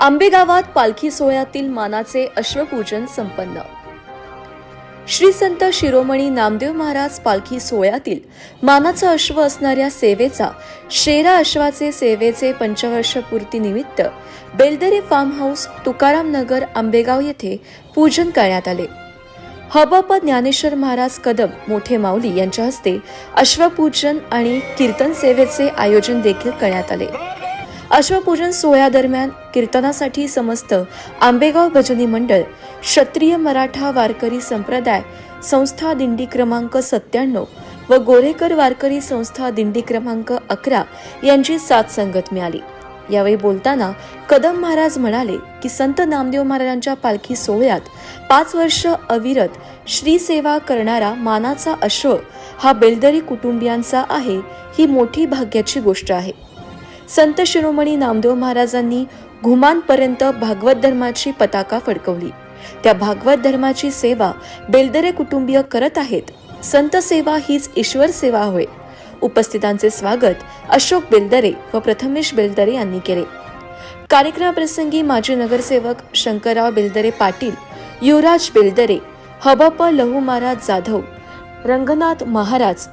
आंबेगावात पालखी सोहळ्यातील मानाचे अश्वपूजन संपन्न. श्री संत शिरोमणी नामदेव महाराज पालखी सोहळ्यातील मानाचा अश्व असणाऱ्या सेवेचा शेरा अश्वाचे सेवेचे पंचवर्ष पूर्ती निमित्त बेलदरे फार्म हाऊस तुकाराम नगर आंबेगाव येथे पूजन करण्यात आले. हबप ज्ञानेश्वर महाराज कदम मोठे माऊली यांच्या हस्ते अश्वपूजन आणि कीर्तन सेवेचे आयोजन देखील करण्यात आले. अश्वपूजन सोहळ्यादरम्यान कीर्तनासाठी समस्त आंबेगाव भजनी मंडळ क्षत्रिय मराठा वारकरी संप्रदाय संस्था दिंडी क्रमांक सत्त्याण्णव व गोरेकर वारकरी संस्था दिंडी क्रमांक अकरा यांची साथ संगत मिळाली. यावेळी बोलताना कदम महाराज म्हणाले की संत नामदेव महाराजांच्या पालखी सोहळ्यात पाच वर्ष अविरत श्रीसेवा करणारा मानाचा अश्व हा बेलदरी कुटुंबियांचा आहे ही मोठी भाग्याची गोष्ट आहे. संत शिरोमणी नामदेव महाराजांनी घुमानपर्यंत भागवत धर्माची पताका फडकवली. त्या भागवत धर्माची सेवा बेलदरे कुटुंबीय करत आहेत. संत सेवा हीच ईश्वर सेवा होय. उपस्थितांचे स्वागत अशोक बेलदरे व प्रथमेश बेलदरे यांनी केले. कार्यक्रमाप्रसंगी माजी नगरसेवक शंकरराव बेलदरे पाटील युवराज बेलदरे हबप लहू महाराज जाधव रंगनाथ महाराज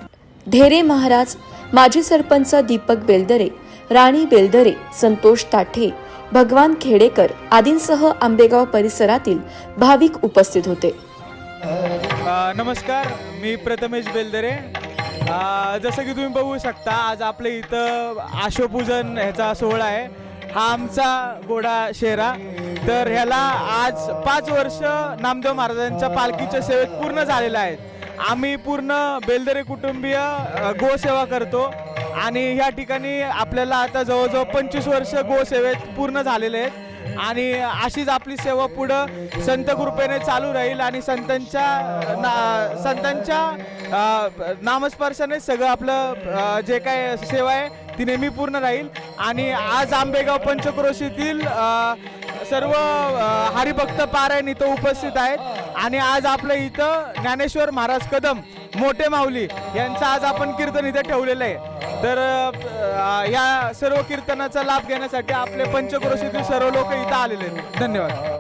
धेरे महाराज माजी सरपंच दीपक बेलदरे राणी बेलदरे संतोष ताठे भगवान खेडेकर आदींसह आंबेगाव परिसरातील भाविक उपस्थित होते. नमस्कार मी प्रथमेश बेलदरे. जसं की तुम्ही बघू शकता आज आपल्या इथं आशोपूजन ह्याचा सोहळा आहे. हा आमचा गोडा शेरा. तर ह्याला आज पाच वर्ष नामदेव महाराजांच्या पालखीच्या सेवेत पूर्ण झालेला आहे. आम्ही पूर्ण बेलदरे कुटुंबीय गोसेवा करतो. आणि या ठिकाणी आपल्याला आता जवळजवळ पंचवीस वर्ष गोसेवेत पूर्ण झालेले आहेत. आणि अशीच आपली सेवा पुढं संत कृपेने चालू राहील आणि संतांच्या ना संतांच्या नामस्पर्शाने सगळं आपलं जे काय सेवा आहे ती नेहमी पूर्ण राहील. आणि आज आंबेगाव पंचक्रोशीतील सर्व हरिभक्त पारायण इथं उपस्थित आहेत. आणि आज आपलं इथं ज्ञानेश्वर महाराज कदम मोठे माऊली यांचं आज आपण कीर्तन इथं ठेवलेलं आहे. तर या सर्व कीर्तनाचा लाभ घेण्यासाठी आपले पंचक्रोशीतील सर्व लोक इथं आलेले आहेत. धन्यवाद.